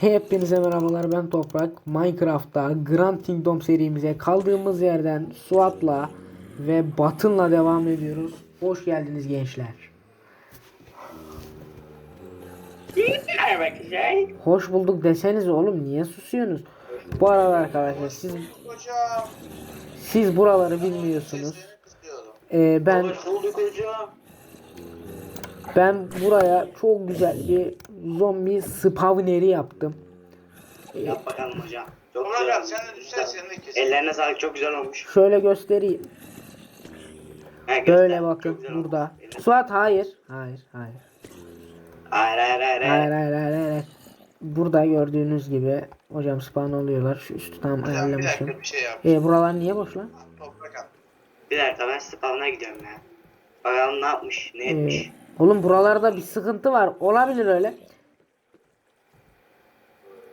Hepinize merhabalar ben Toprak. Minecraft'ta Grand Kingdom serimize kaldığımız yerden Suat'la ve Batın'la devam ediyoruz. Hoş geldiniz gençler. Hoş bulduk deseniz oğlum niye susuyorsunuz? Bu arada arkadaşlar siz siz buraları bilmiyorsunuz. Ee, ben ben buraya çok güzel bir zombi spawneri yaptım. Yap bakalım hocam. Çok Murat güzel abi sen de düşsen seni de kesin. Ellerine sağlık çok güzel olmuş. Şöyle göstereyim. Ha, göster. Böyle Çok bakın güzel olmuş. burada. Suat hayır. Hayır hayır. Hayır hayır hayır. Hayır hayır hayır hayır. Burada gördüğünüz gibi hocam spawn oluyorlar. Şu üstü tam Hocam bir ayarlamışım. dakika bir şey yap. E buralar niye boş lan? Toprak at. Bir dakika ben spawn'a gidiyorum ya. Bakalım ne yapmış, ne Ee, etmiş. oğlum buralarda bir sıkıntı var. Olabilir öyle.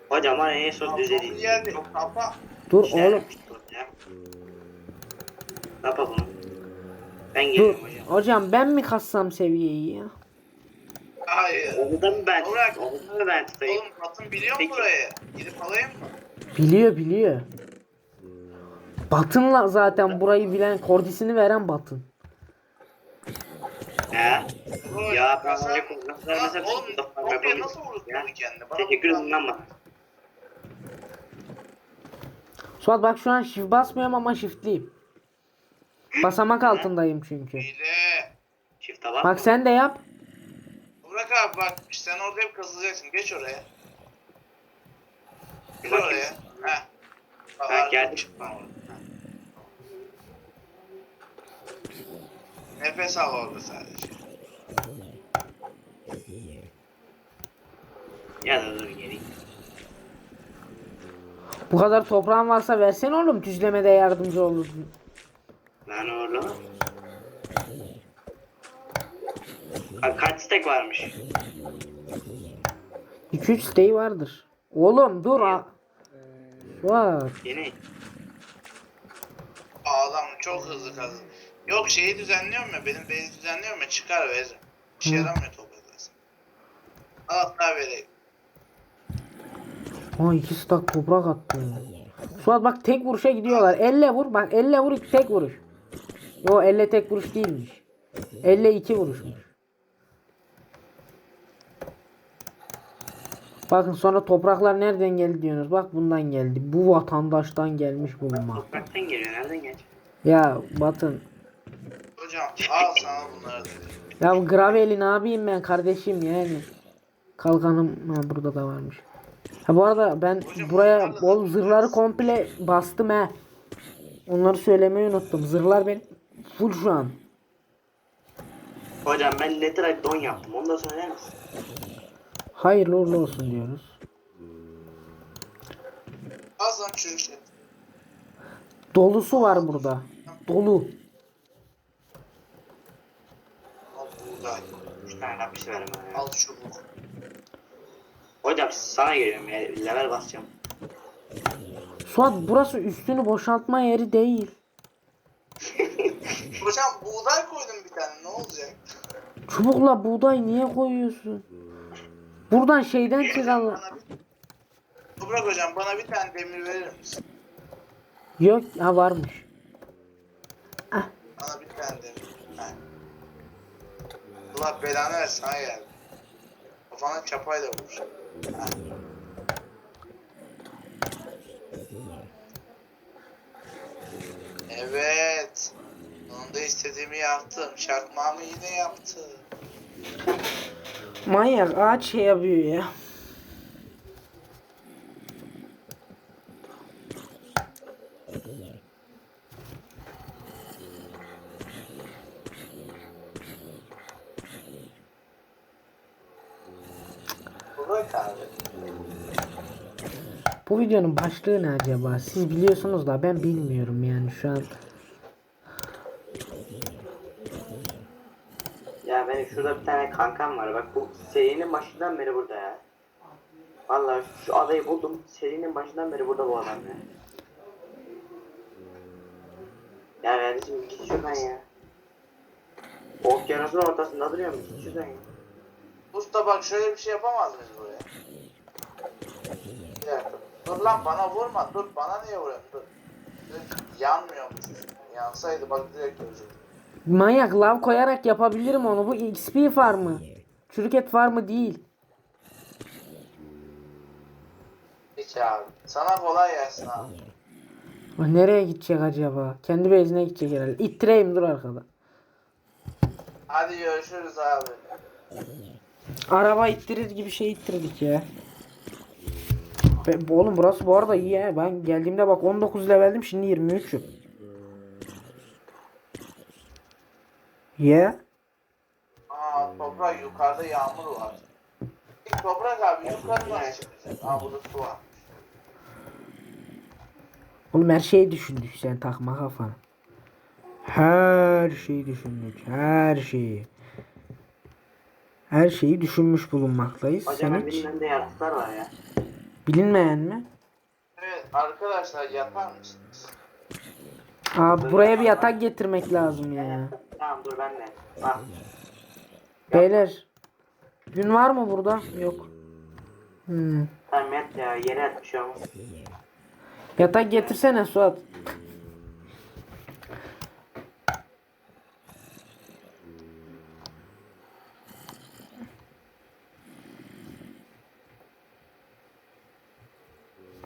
Hocam hani en son düzeli. çok kapa. Dur İşler oğlum. ya. Ne yapalım? Ben Dur. geliyorum hocam. Hocam ben mi kassam seviyeyi ya? Hayır. Onu da mı ben Bırak. tutayım? Onu da ben tutayım? Oğlum Batın biliyor mu Peki. burayı? Gidip alayım mı? Biliyor biliyor. Batın'la zaten burayı bilen kordisini veren Batın. He? Ya ben öyle kullanırsa Oğlum yapabilirim. nasıl bunu kendine? Bana Teşekkür bak. ederim bana. Suat bak şu an shift basmıyorum ama shiftliyim. Basamak altındayım çünkü. Hile. Tabak Bak mı? sen de yap. Burak abi bak sen orada hep kazılacaksın. Geç oraya. Bakayım. oraya. Heh. Bak, Ha, geldim orada. Heh. Nefes al orada sadece. Ya da dur geri. Bu kadar toprağın varsa versene oğlum. Düzlemede yardımcı olursun. Lan oğlum. Ha, kaç stek varmış? 2-3 siteyi vardır. Oğlum dur ha. Suat. Yeni. Adam çok hızlı kazı. Yok şeyi düzenliyorum ya benim bezi düzenliyorum ya çıkar veririm. İşe Hı. yaramıyor topraklarsa. Al hatta vereyim. Ha 2 stak toprak attı. Suat bak tek vuruşa gidiyorlar. Elle vur. Bak elle vur tek vuruş. Yo elle tek vuruş değilmiş. Elle iki vuruşmuş. Bakın sonra topraklar nereden geldi diyorsunuz. Bak bundan geldi. Bu vatandaştan gelmiş bulunma. Topraktan geliyor. Nereden gelecek? Ya Batın. Hocam al sana bunları. Ya bu Graveli ne yapayım ben kardeşim yani. Kalkanım ha, burada da varmış. Ha bu arada ben Hocam, buraya bol zırhları komple bastım he. Onları söylemeyi unuttum. Zırhlar benim full şu an. Hocam ben Netherite don yaptım. Onu da söyler misin? Hayırlı uğurlu olsun diyoruz. Al sana çürük şey. Dolusu var burada. Dolu. Al buğday. Üç tane kapış verim bana ya. Al çubuk. Hocam sana geliyorum ya. Level basacağım. Suat burası üstünü boşaltma yeri değil. Hocam buğday koydum bir tane ne olacak? Çubukla buğday niye koyuyorsun? Buradan şeyden bir... Toprak hocam bana bir tane demir verir misin? Yok ha varmış. Bana bir tane demir. Heh. Allah belanı versin ha geldi. Kafana çapayla vurmuş. Evet. Sonunda istediğimi yaptım. Çakmağımı yine yaptım. Manyak ağaç şey yapıyor ya. Bırak abi. Bu videonun başlığı ne acaba? Siz biliyorsunuz da ben bilmiyorum yani şu an. Ya benim şurada bir tane kankam var. Bak bu serinin başından beri burada ya. Vallahi şu adayı buldum. Serinin başından beri burada bu adam ya. Ya kardeşim git şuradan ya. Okyanusun ortasında duruyorum. Git şuradan ya. Usta bak şöyle bir şey yapamaz mıyız buraya? Lan bana vurma. Dur bana niye vuruyorsun? Dur. Dur, Yanmıyormuş. Yansaydı bak direkt ölecektim. Manyak lav koyarak yapabilirim onu. Bu XP farmı. Çürük et farmı değil. Peki abi. Sana kolay gelsin abi. Lan Nereye gidecek acaba? Kendi base'ine gidecek herhalde. İttireyim dur arkada. Hadi görüşürüz abi. Araba ittirir gibi şey ittirdik ya. Be, oğlum burası bu arada iyi ya. Ben geldiğimde bak 19 leveldim şimdi 23'üm. Ya. Aa toprak yukarıda yağmur var. Toprak abi yukarı nasıl çıkacak? Aa burada su var. Oğlum her şeyi düşündük sen takma kafana. Her şeyi düşündük. Her şeyi. Her şeyi düşünmüş bulunmaktayız. Hocam Sen ben hiç de yaratıklar var ya. Bilinmeyen mi? Evet arkadaşlar yapar mısınız? Abi buraya bir yatak getirmek lazım ya. Tamam dur ben de. Bak. Beyler. Gün var mı burada? Yok. Hmm. Tamam yat ya yere bir şey. Yatak getirsene Suat.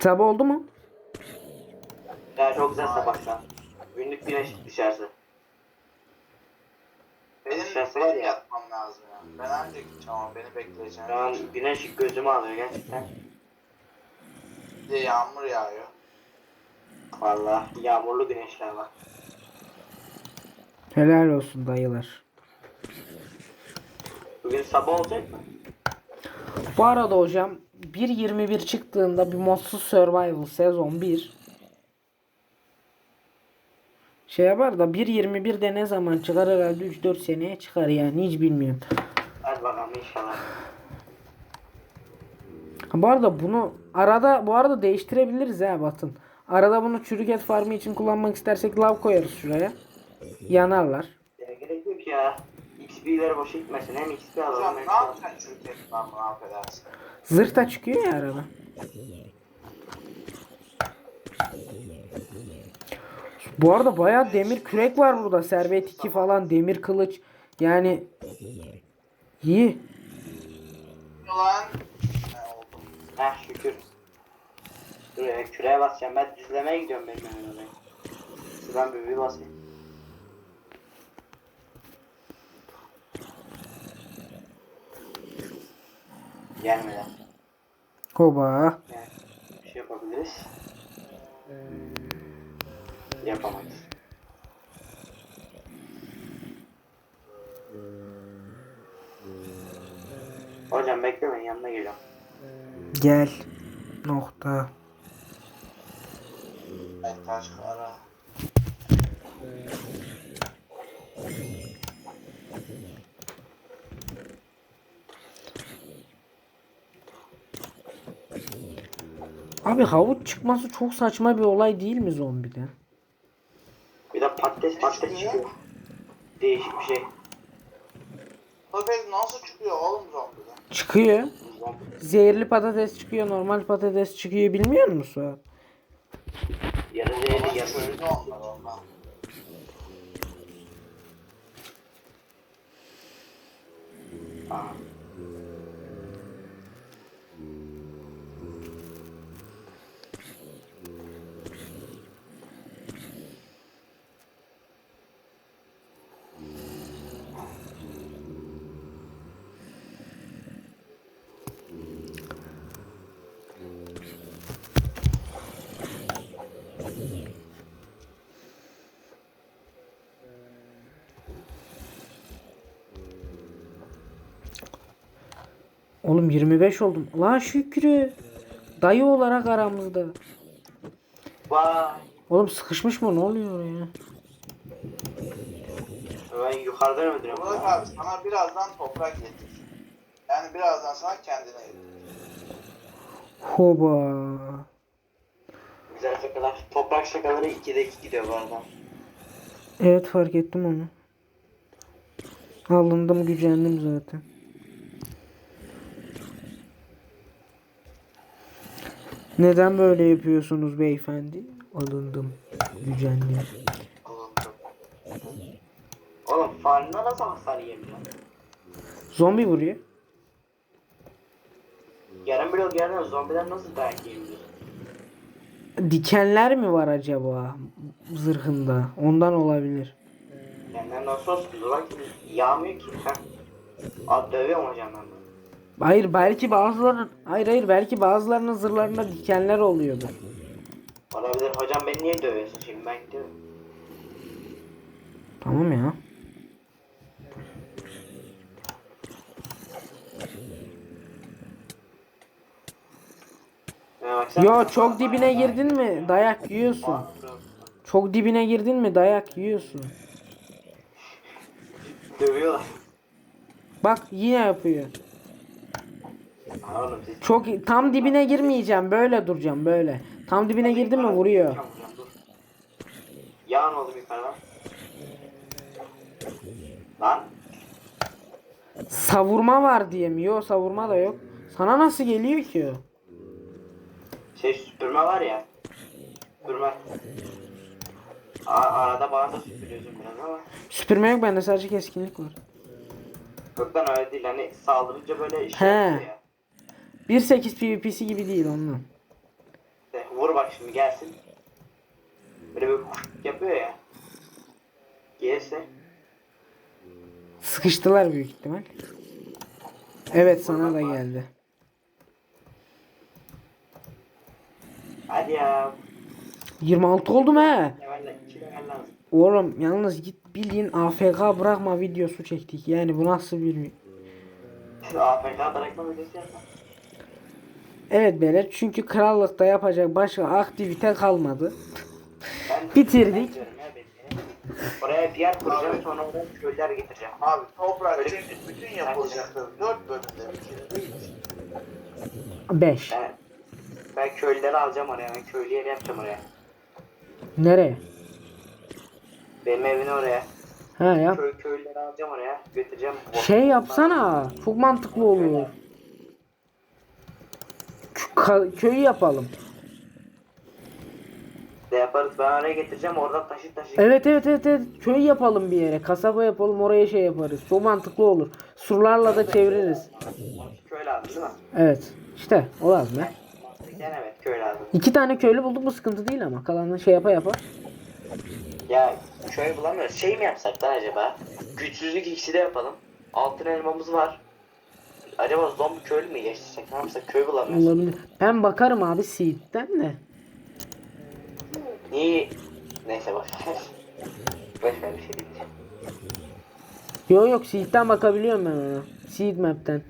Sabah oldu mu? Ya çok güzel sabah şu an. Günlük güneş dışarısı. Benim, Dışarısı var benim ya. yatmam lazım ya. Ben ancak ama beni bekleyeceğim. Şu an güneş gözümü alıyor gerçekten. Bir de yağmur yağıyor. Vallahi yağmurlu güneşler var. Helal olsun dayılar. Bugün sabah olacak mı? Bu arada hocam 1.21 çıktığında bir modsuz survival sezon 1 şey yapar da 1.21 de ne zaman çıkar herhalde 3-4 seneye çıkar yani hiç bilmiyorum. Hadi bakalım inşallah. Bu arada bunu arada bu arada değiştirebiliriz ha Batın. Arada bunu çürük et farmı için kullanmak istersek lav koyarız şuraya. Yanarlar. Ya gerek yok ya. XP'ler boşa gitmesin. Hem XP alalım ne hem şey alalım. yapacaksın çürükten bunu affedersin. Zırh da çıkıyor ya arada. Bu arada bayağı demir kürek var burada. Servet 2 falan demir kılıç. Yani iyi. Ulan. Ne oldu? Heh şükür. Dur ya küreye basacağım. Ben düzlemeye gidiyorum benim oraya. Şuradan bir bir basayım. Gelmeden. Hoba. Yani bir şey yapabiliriz. Yapamayız. Hocam bekle ben yanına geliyorum. Gel. Nokta. Ben taş kara. Abi havuç çıkması çok saçma bir olay değil mi zombide? Bir de patates patates çıkıyor. Değişik bir şey. Patates nasıl çıkıyor oğlum zombiden? Çıkıyor. Zehirli patates çıkıyor, normal patates çıkıyor bilmiyor musun Suat? Yarı Ama zehirli yarı. çöldü onlar ondan. Aa. Oğlum 25 oldum. Lan Şükrü. Dayı olarak aramızda. Vay. Oğlum sıkışmış mı? Ne oluyor ya? Ben yukarıdan öldürüyorum. Burak abi sana birazdan toprak getir. Yani birazdan sana kendine getir. Hoba. Güzel şakalar. Toprak şakaları 2'de 2 gidiyor bu arada. Evet fark ettim onu. Alındım gücendim zaten. Neden böyle yapıyorsunuz beyefendi? Alındım. Gücendim. Bulundum. Oğlum farına nasıl hasar yemiyor? Zombi vuruyor. Yarın bir yarın zombiler nasıl dayak yiyebiliyor? Dikenler mi var acaba zırhında? Ondan olabilir. Yani nasıl olsun? Yağmıyor ki. Heh. Abi dövüyorum hocam ben bunu. Hayır belki bazıların hayır hayır belki bazılarının zırhlarında dikenler oluyordu. Olabilir. Hocam beni niye dövüyorsun şimdi ben gidiyorum. Tamam ya. Ya. Yo çok dibine girdin mi dayak yiyorsun. Çok dibine girdin mi dayak yiyorsun. Dövüyorlar. Bak yine yapıyor. Oğlum Çok tam dibine girmeyeceğim böyle duracağım böyle. Tam dibine girdin mi vuruyor. Dur. Yağın oğlum yukarıdan. Lan. Savurma var diye mi? Yok savurma da yok. Sana nasıl geliyor ki o? Şey süpürme var ya. Süpürme. A arada bana da süpürüyorsun biraz ama. Süpürme yok bende sadece keskinlik var. Gökten öyle değil hani saldırınca böyle şey He. yapıyor ya. 1.8 PvP'si gibi değil. İşte vur bak şimdi gelsin. Böyle bir yapıyor ya. Gelirse. Sıkıştılar büyük ihtimal. Evet sana da geldi. Hadi ya. 26 oldum he. Oğlum yalnız git bildiğin AFK bırakma videosu çektik. Yani bu nasıl bir... AFK bırakma videosu yapma. Evet beyler çünkü krallıkta yapacak başka aktivite kalmadı. Bitirdik. ya. Oraya bir yer kuracağım sonra oraya köylüler getireceğim. Abi toprak çünkü bütün yapılacakları dört bölümde bitirdiği için 5. Ben, ben köylüleri alacağım oraya. Ben köylü yeri yapacağım oraya. Nereye? Benim evini oraya. Ha yap. Köy köylüleri alacağım oraya. Götüreceğim. Şey yapsana. Çok mantıklı olur. Kö- ka- köyü yapalım. De yaparız. Ben oraya getireceğim. Orada taşı taşı. Evet evet evet evet. Köy yapalım bir yere. Kasaba yapalım oraya şey yaparız. Çok mantıklı olur. Surlarla da çeviririz. Köy lazım değil mi? Evet. İşte o lazım ya. Yani evet köy lazım. İki tane köylü bulduk mu sıkıntı değil ama. Kalanını şey yapa yapa. Ya köy bulamıyoruz. Şey mi yapsak lan acaba? Güçsüzlük ikisi de yapalım. Altın elmamız var. Acaba zombi köylü mü geçsek? Ne yapsak? Köy bulamıyoruz. Olabilir. Ben bakarım abi Seed'den de. Niye? Neyse ver. boş ver bir şey diyeceğim. Yok yok Seed'den bakabiliyorum ben ona. Seed map'ten.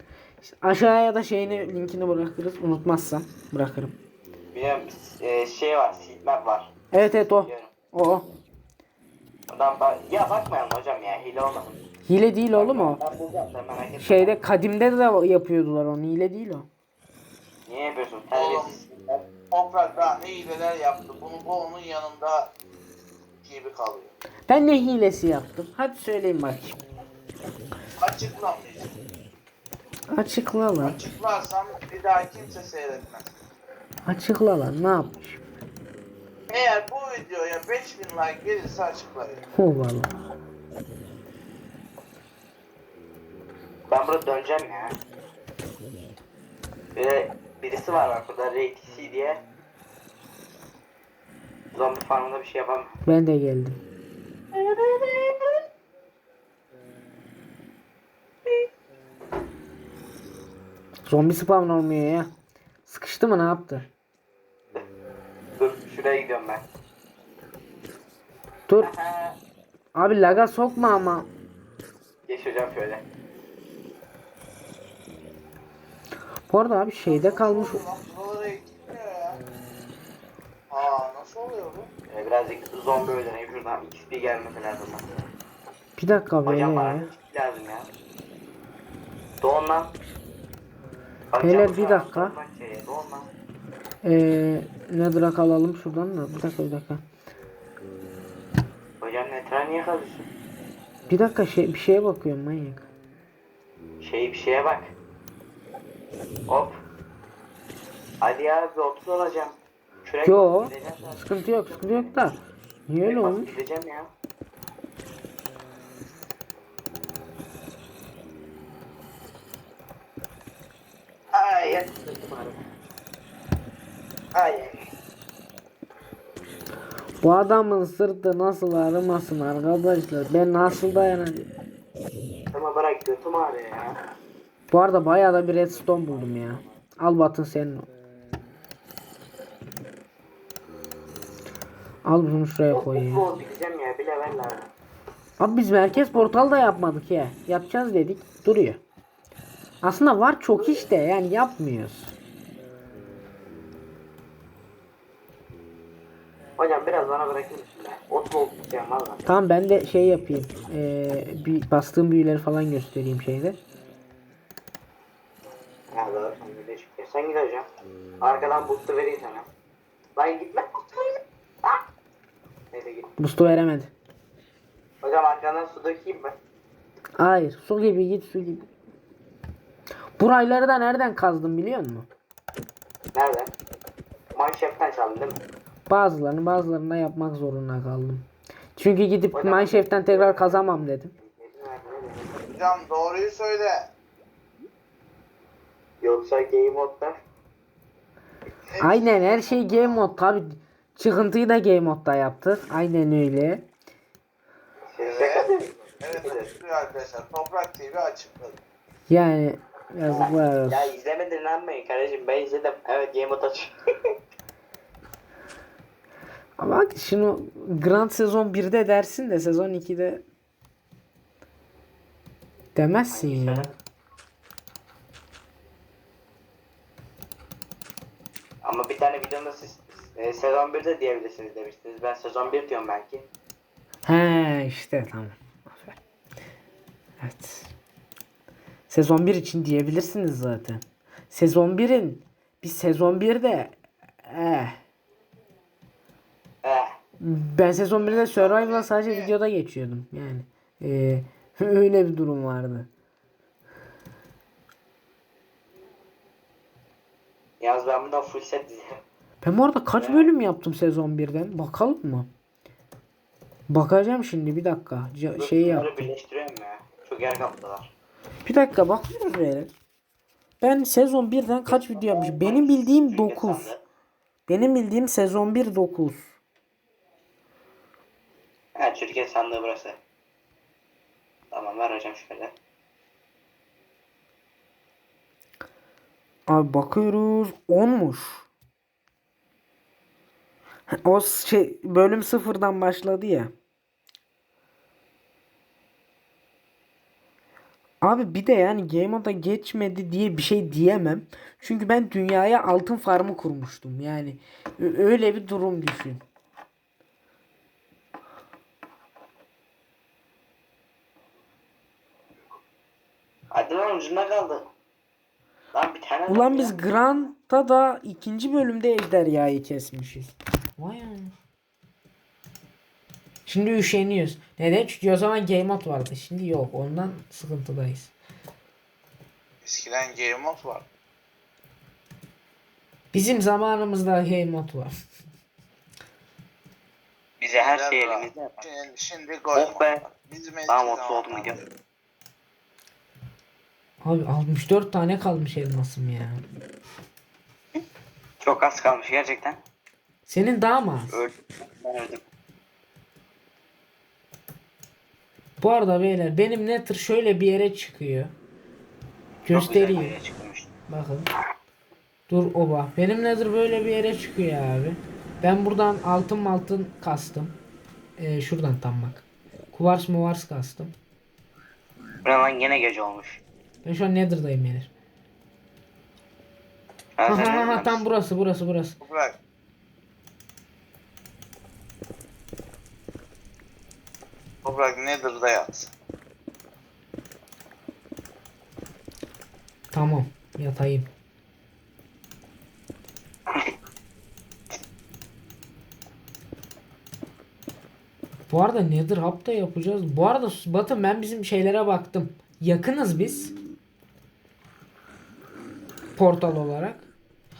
Aşağıya da şeyini linkini bırakırız. Unutmazsam bırakırım. Biliyorum e, şey var, seedmap var. Evet evet o. Biliyorum. O o. Oradan bak ya bakmayalım hocam ya hile olmasın. Hile değil oğlum o. Ben bulacağım sen merak etme. Şeyde kadimde de yapıyordular onu. Hile değil o. Niye yapıyorsun? oğlum Terbiyesiz. toprak daha ne hileler yaptı. Bunun bu onun yanında gibi kalıyor. Ben ne hilesi yaptım? Hadi söyleyin bakayım. Açıklamayacağım. Açıkla lan. Açıklarsam bir daha kimse seyretmez. Açıkla lan. Ne yapmış? Eğer bu videoya 5000 like gelirse açıklarım. O valla. Ben burada döneceğim ya. De birisi var bak burada RTC diye. Zombi farmında bir şey yapamam. Ben de geldim. Zombi spawn olmuyor ya. Sıkıştı mı ne yaptı? Dur şuraya gidiyorum ben. Dur. Abi laga sokma ama. Geç hocam şöyle. Bu arada abi şeyde kalmış. Aa nasıl oluyor bu? Ee, birazcık zombi öldüreyim şuradan. XP gelmesi lazım. Bir dakika Hocam böyle bana ya. XP lazım ya. Doğun lan. Beyler, Hocam, bir dakika. doğun lan şeye, Doğun lan. Ee, Nether'a alalım şuradan da. Bir dakika bir dakika. Hocam netra niye kazıyorsun? Bir dakika şey, bir şeye bakıyorum manyak. Şey bir şeye bak. Hop. Hadi ya bir otur olacağım. Kürek Yo. Sıkıntı yok sıkıntı yok da. Niye öyle olmuş? Gideceğim ya. Ay. Ay. Bu adamın sırtı nasıl ağrımasın arkadaşlar. Ben nasıl dayanacağım? Ama bırak götüm ağrıyor ya. Bu arada bayağı da bir redstone buldum ya. Al Batın senin. Al bunu şuraya koy ya. Abi biz merkez portal da yapmadık ya. Yapacağız dedik. Duruyor. Aslında var çok işte yani yapmıyoruz. Hocam biraz bana gideceğim valla. Tamam ben de şey yapayım. Ee, bir bastığım büyüleri falan göstereyim şeyde. Ya doğru sen bir de çıkıyor. Sen git hocam. Arkadan boost'u vereyim sana. Lan gitme. Ha? Neyse git. Veremedi. Hocam arkadan su dökeyim mi? Hayır su gibi git su gibi. Burayları da nereden kazdım biliyor musun? Nerede? Manşeften çaldın değil mi? Bazılarını bazılarını da yapmak zorunda kaldım. Çünkü gidip Hocam- Mineshaft'ten tekrar kazamam dedim. Hocam doğruyu söyle. Yoksa game modda Aynen her şey game mode tabi. Çıkıntıyı da game modda yaptık. Aynen öyle. Evet. Evet açıklıyor arkadaşlar. Toprak TV açıkladı. Yani yazıklar olsun. Ya izlemedin inanmayın kardeşim ben izledim. Evet game mode aç. Ama bak şunu Grand sezon 1'de dersin de sezon 2'de demezsin ya. Ama bir tane videomda siz e, sezon 1'de diyebilirsiniz demiştiniz. Ben sezon 1 diyorum belki. He işte tamam. Aferin. Evet. Sezon 1 için diyebilirsiniz zaten. Sezon 1'in biz sezon 1'de eh, Eh. ben sezon 1'de Survival'a sadece videoda geçiyordum. Yani eh, öyle bir durum vardı. Yalnız ben bundan full set izledim. Ben bu arada kaç bölüm yaptım sezon 1'den? Bakalım mı? Bakacağım şimdi bir dakika. Ca- şey Bunları yaptım. birleştiriyorum ya. Çok yer kaptılar. Bir dakika bakıyoruz böyle. Ben sezon 1'den kaç video yapmışım? Benim bildiğim 9. Benim bildiğim sezon 1 9. Ha Türkiye sandığı burası. Tamam ver hocam şöyle. Abi bakıyoruz 10'muş. O şey bölüm sıfırdan başladı ya. Abi bir de yani Game Mode'a geçmedi diye bir şey diyemem. Çünkü ben dünyaya altın farmı kurmuştum. Yani öyle bir durum düşün. Hadi lan ucunda kaldı. Lan bir tane Ulan biz ya. Grant'ta da ikinci bölümde ejderhayı kesmişiz. Vay. Şimdi üşeniyoruz. Neden? Çünkü o zaman Game Mode vardı. Şimdi yok. Ondan sıkıntıdayız. Eskiden Game Mode var. Bizim zamanımızda Game Mode var. Bize her şey elimizde. daha. Şimdi, şimdi Goy Oh be. Bizim Tamam 30 oldum gidiyorum. Abi 64 tane kalmış elmasım ya. Çok az kalmış gerçekten. Senin daha mı az? Öldüm. Bu arada beyler benim Nether şöyle bir yere çıkıyor. Göstereyim. Bakın. Dur oba. Benim nedir böyle bir yere çıkıyor abi. Ben buradan altın altın kastım. Ee, şuradan tam bak. Kuvars muvars kastım. Bu ne lan yine gece olmuş. Ben şu an Nether'dayım beyler. Ha, Ha ha tam burası burası burası. Toprak. Toprak Nether'da yat. Tamam yatayım. Bu arada Nether Hub da yapacağız. Bu arada Batın ben bizim şeylere baktım. Yakınız biz. Portal olarak.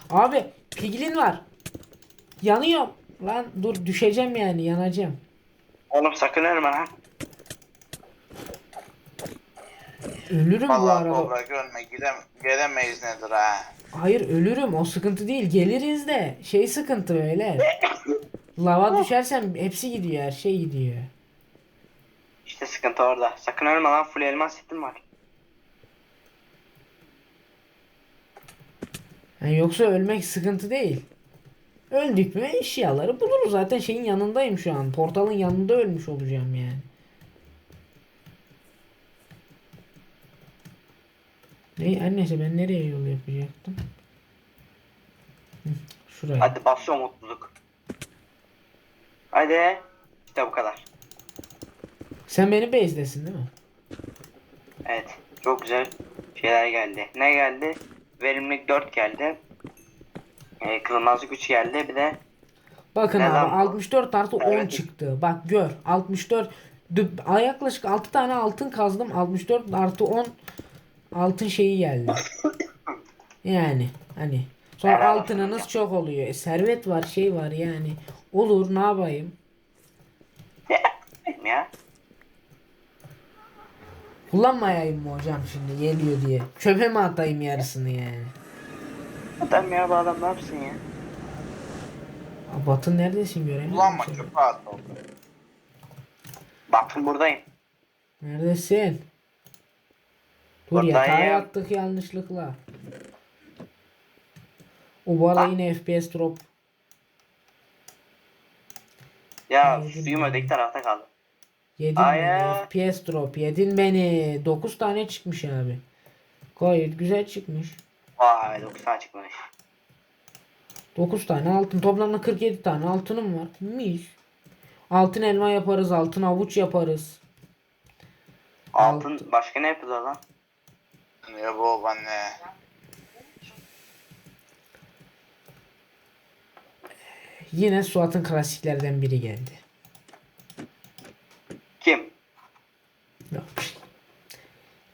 Abi piglin var. Yanıyorum. Lan dur düşeceğim yani yanacağım. Oğlum sakın ölme lan. Ölürüm bu Vallahi arada. toprak ölme gidem gelemeyiz nedir ha. Hayır ölürüm o sıkıntı değil. Geliriz de şey sıkıntı öyle. Lava düşersem hepsi gidiyor her şey gidiyor. İşte sıkıntı orada. Sakın ölme lan full elmas setim var. Yani yoksa ölmek sıkıntı değil. Öldük mü eşyaları buluruz. Zaten şeyin yanındayım şu an. Portalın yanında ölmüş olacağım yani. Ne neyse ben nereye yol yapacaktım? Şuraya. Hadi basıyor mutluluk. Hadi. İşte bu kadar. Sen beni base'desin değil mi? Evet. Çok güzel şeyler geldi. Ne geldi? Verimlilik 4 geldi. Ee, kırılmazlık güç geldi. Bir de Bakın Ne abi lan bu? 64 artı 10 Evet. çıktı. Bak gör 64 Dü- Ay yaklaşık 6 tane altın kazdım. 64 artı 10 altın şeyi geldi. Yani hani sonra Helal olsun altınınız çok oluyor. E, servet var şey var yani. Olur ne yapayım? ya. Kullanmayayım mı hocam şimdi geliyor diye. Çöpe mi atayım yarısını yani? Adam ya bu adam ne yapsın ya? Aa, Batın neredesin göremiyorum. Kullanma seni. çöpe at toprak. Baktım buradayım. Neredesin? Dur Buradayım. yatağa yattık yanlışlıkla. O bu arada Bak. yine FPS drop. Ya Yedim suyum ben. öteki tarafta kaldı. Yedin Ay beni. FPS drop. Yedin beni. 9 tane çıkmış abi. Gayet güzel çıkmış. Vay 9 tane çıkmış. 9 tane altın. Toplamda 47 tane altınım var. Mis. Altın elma yaparız. Altın avuç yaparız. Altın başka ne yapıyorlar lan? Ne bu anne. Yine Suat'ın klasiklerden biri geldi. Kim? Yok.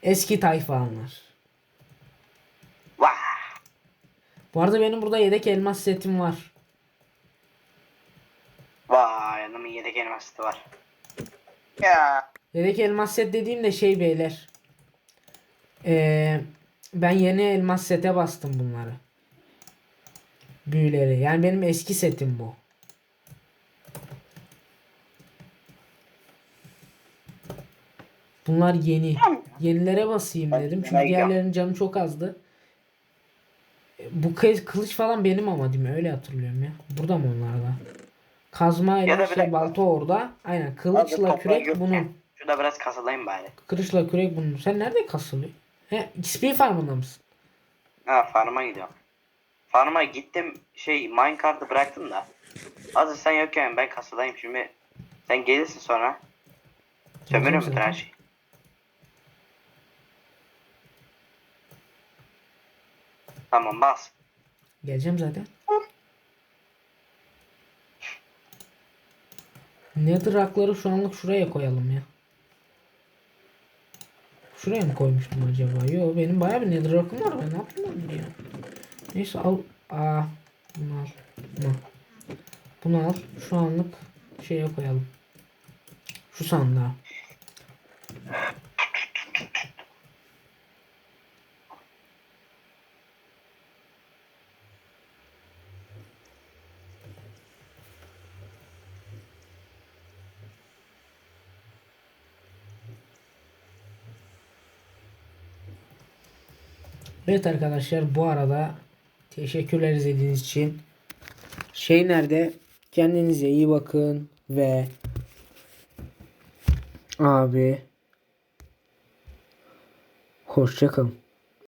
Eski tayfalar. Vah. Bu arada benim burada yedek elmas setim var. Vay adamın yedek elması da var. Ya. Yedek elmas set dediğim de şey beyler. Ee, ben yeni elmas sete bastım bunları. Büyüleri. Yani benim eski setim bu. Bunlar yeni. Yenilere basayım dedim. Çünkü diğerlerinin canı çok azdı. Bu kılıç falan benim ama değil mi? Öyle hatırlıyorum ya. Burada mı onlarda? Kazma ile şey dakika. balta orada. Aynen. Kılıçla toprağı kürek bunun. Şurada biraz kasadayım bari. Kılıçla kürek bunun. Sen nerede kasılıyor? He, XP farmında mısın? Ha farma gidiyorum. Farma gittim şey minecart'ı bıraktım da. Hazır sen yokken ben kasadayım şimdi. Sen gelirsin sonra. Sömürür Geleceğim müsün her zaten. şeyi? Tamam bas. Geleceğim zaten. Nether rakları şu anlık şuraya koyalım ya. Şuraya mı koymuştum acaba? Yo benim bayağı bir nether rakım var. Ben ne yapayım onu ya? Neyse al. Aa, bunu al. Bunu. Bunu al. Şu anlık şeye koyalım. Şu sandığa. Evet arkadaşlar bu arada teşekkürler izlediğiniz için. Şey nerede? Kendinize iyi bakın ve abi hoşça kalın.